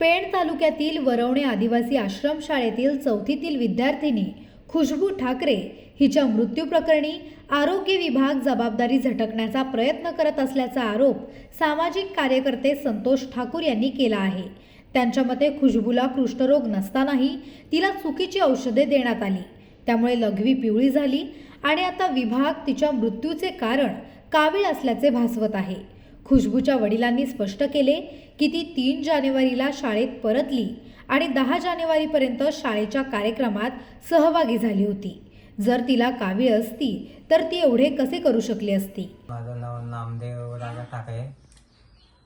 पेण तालुक्यातील वरवणे आदिवासी आश्रमशाळेतील चौथीतील विद्यार्थिनी खुशबू ठाकरे हिच्या मृत्यू प्रकरणी आरोग्य विभाग जबाबदारी झटकण्याचा प्रयत्न करत असल्याचा आरोप सामाजिक कार्यकर्ते संतोष ठाकूर यांनी केला आहे. त्यांच्या मते खुशबूला कृष्ठरोग नसतानाही तिला चुकीची औषधे देण्यात आली. त्यामुळे लघवी पिवळी झाली आणि आता विभाग तिच्या मृत्यूचे कारण कावीळ असल्याचे भासवत आहे. खुशबूच्या वडिलांनी स्पष्ट केले की ती तीन जानेवारीला शाळेत परतली आणि दहा जानेवारीपर्यंत शाळेच्या कार्यक्रमात सहभागी झाली होती. जर तिला कावीळ असती तर ती एवढे कसे करू शकली असती? माझं नाव नामदेव राजा ठाकरे.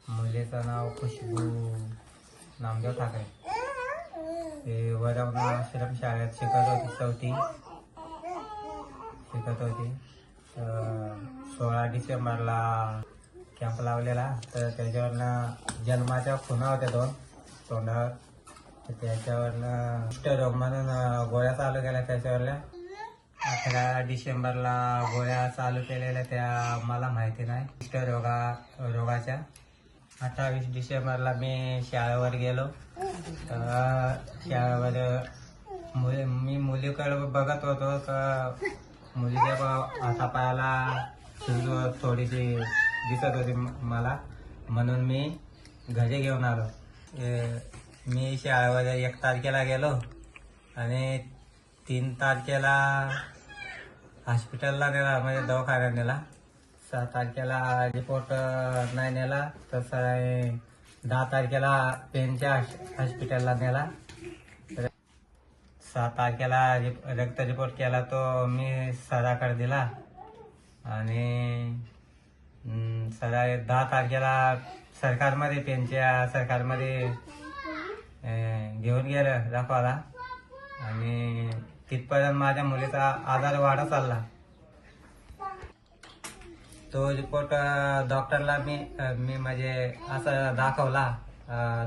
मुलीचं नाव खुशबू नामदेव ठाकरे. ते वरवणा आश्रम शाळेत शिकत होती चौथी. शिकत होती. तर सोळा डिसेंबरला कॅम्प लावलेला. तर त्याच्यावरनं जन्माच्या खुणा होत्या दोन. तोंडावर. तर त्याच्यावरनं कुष्ठरोग म्हणून गोळ्या चालू केल्या त्याच्यावरल्या. अठरा डिसेंबरला गोळ्या चालू केलेल्या त्या मला माहिती नाही. कुष्ठरोगा रोगाच्या. अठ्ठावीस डिसेंबरला मी शाळेवर गेलो. तर शाळेवर मुली मी मुलीकडे बघत होतो. तर मुलीच्या हातापायाला थोडीशी दिसत होती मला. म्हणून मी घरी घेऊन आलो. ए, मी शाळेमध्ये एक तारखेला गेलो आणि तीन तारखेला हॉस्पिटलला नेला म्हणजे दवाखान्यात नेला. सहा तारखेला रिपोर्ट नाही नेला. तसं दहा तारखेला पेनच्या हॉस्पिटलला नेला. सहा तारखेला रिप- रक्त रिपोर्ट केला तो मी सराकडे दिला. आणि सदा दहा तारखेला सरकारमध्ये पेनच्या सरकारमध्ये घेऊन गेलं दाखवायला. आणि तिथपर्यंत माझ्या मुलीचा आजार वाढत चालला. तो रिपोर्ट डॉक्टरला मी मी म्हणजे असं दाखवला.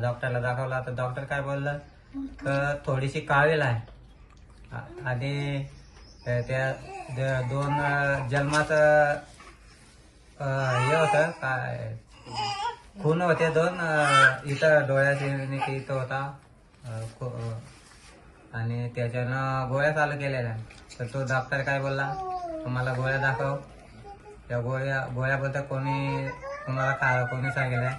डॉक्टरला दाखवला. तर डॉक्टर काय बोललं? तर थोडीशी कावेल आहे. आणि त्या दोन जन्माचं हे होतं काय? खून होते दोन इथं डोळ्याचे इथं होता खू- आणि त्याच्यानं गोळ्या चालू केलेल्या. तर तो डॉक्टर काय बोलला? तुम्हाला गोळ्या दाखव. त्या गोळ्या गोळ्याबद्दल कोणी तुम्हाला खा कोणी सांगितलं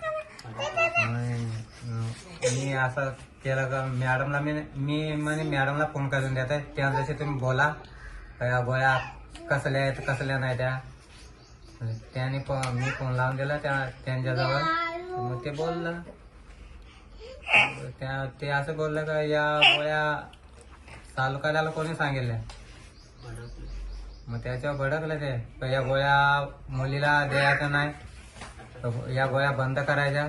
मी असं केलं का मॅडमला मी मी म्हणे मॅडमला फोन करून देते त्या जसे तुम्ही बोला या गोळ्या कसल्या आहेत कसल्या नाही त्या. त्याने मी फोन लावून दिला त्या त्यांच्याजवळ मग ते बोललं. त्या ते असं बोललं का या गोळ्या चालू करायला कोणी सांगितलं मग त्याच्यावर भडकलं ते. या गोळ्या मुलीला द्यायचं नाही? या गोळ्या बंद करायच्या?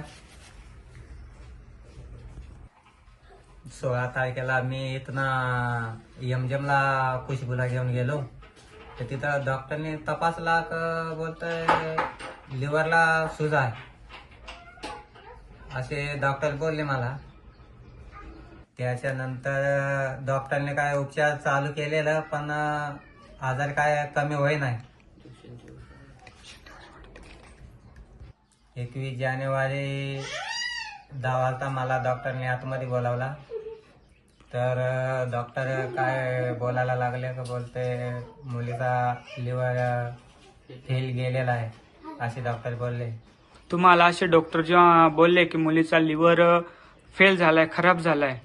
सोळा तारखेला मी इथनं यमजमला कुशबुला घेऊन गेलो. तर तिथं डॉक्टरने तपासला का बोलतोय लिव्हरला सूज आहे. असे डॉक्टर बोलले मला. त्याच्यानंतर डॉक्टरने काय उपचार चालू केलेलं पण आजार काय कमी होई नाही एकवीस जानेवारी दहा वाजता मला डॉक्टरने आतमध्ये बोलावला. तर डॉक्टर काय बोलायला लागले का बोलते मुलीचा लिव्हर फेल गेलेला आहे असे डॉक्टर बोलले. तुम्हाला असे डॉक्टर जेव्हा बोलले की मुलीचा लिव्हर फेल झालाय खराब झालाय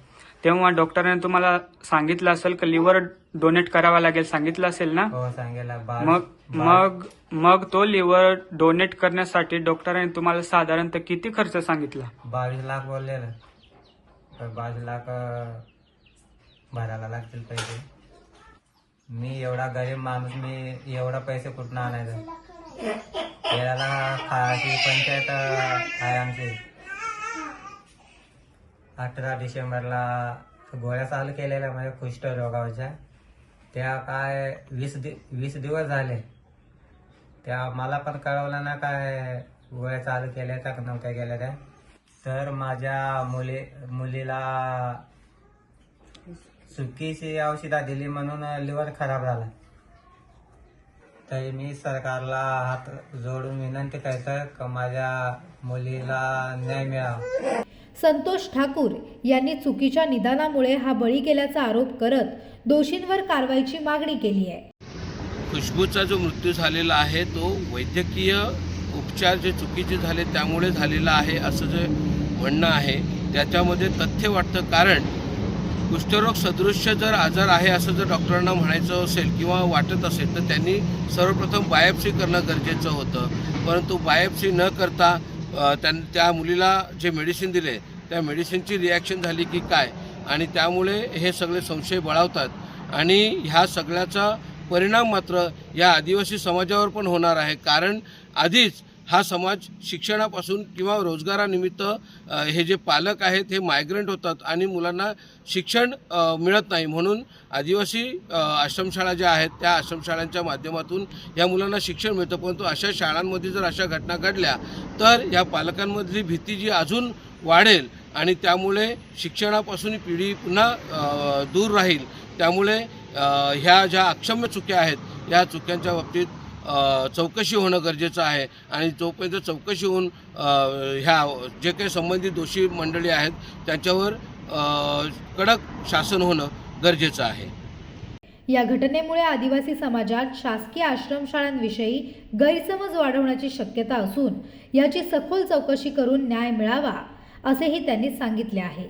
तेव्हा डॉक्टरांनी तुम्हाला सांगितलं असेल की लिव्हर डोनेट करावा लागेल सांगितलं असेल ना? हो सांगेला मग मग मग तो लिव्हर डोनेट करण्यासाठी डॉक्टरांनी तुम्हाला साधारणतः किती खर्च सांगितला? बावीस लाख बोललेलं बावीस लाख भरायला लागतील पैसे. मी एवढा गरीब माणूस मी एवढा पैसे कुठून आणायचं? त्याला खायची पंचायत आहे आमची. अठरा डिसेंबरला गोळ्या चालू केलेल्या माझ्या कुष्ठ रोगावरच्या. त्या काय वीस दि वीस दिवस झाले. त्या मला पण कळवलं ना काय गोळ्या चालू केल्या त्या नव्हत्या केल्या त्या. तर माझ्या मुली मुलीला चुकीची औषधा दिली म्हणून लिव्हर खराब झाला. तर मी सरकारला हात जोडून विनंती करतो का माझ्या मुलीला न्याय मिळावा. संतोष ठाकूर यांनी चुकीच्या निदानामुळे हा बळी केल्याचा आरोप करत दोषींवर कारवाईची मागणी केली आहे. खुशबूचा जो मृत्यू झालेला आहे तो वैद्यकीय उपचार जे चुकीचे झाले त्यामुळे झालेला आहे असं जे म्हणणं आहे त्याच्यामध्ये तथ्य वाटतं कारण कुष्ठरोग सदृश्य जर आजार आहे असं जर डॉक्टरांना म्हणायचं असेल किंवा वाटत असेल तर त्यांनी सर्वप्रथम बायोप्सी करणं गरजेचं होतं. परंतु बायोप्सी न करता त्यां त्या मुलीला जे मेडिसिन दिले त्या मेडिसिनची रिॲक्शन झाली की काय? आणि त्यामुळे हे सगळे संशय बळावतात. आणि ह्या सगळ्याचा परिणाम मात्र या आदिवासी समाजावर पण होणार आहे. कारण आधीच हा समाज शिक्षणापासून किंवा रोजगारानिमित्त हे जे पालक आहेत हे मायग्रंट होतात आणि मुलांना शिक्षण मिळत नाही. म्हणून आदिवासी आश्रमशाळा ज्या आहेत त्या आश्रमशाळांच्या माध्यमातून या मुलांना शिक्षण मिळतं. परंतु अशा शाळांमध्ये जर अशा घटना घडल्या तर या पालकांमधली भीती जी अजून वाढेल आणि त्यामुळे शिक्षणापासून पिढी पुन्हा दूर राहील. त्यामुळे ह्या ज्या अक्षम्य चुक्या आहेत या चुक्यांच्या बाबतीत चौकशी होणं गरजेचं आहे. आणि जोपर्यंत चौकशी होऊन ह्या जे काही संबंधित दोषी मंडळी आहेत त्यांच्यावर कडक शासन होणं गरजेचं आहे. या घटनेमुळे आदिवासी समाजात शासकीय आश्रमशाळांविषयी गैरसमज वाढवण्याची शक्यता असून याची सखोल चौकशी करून न्याय मिळावा असेही त्यांनी सांगितले आहे.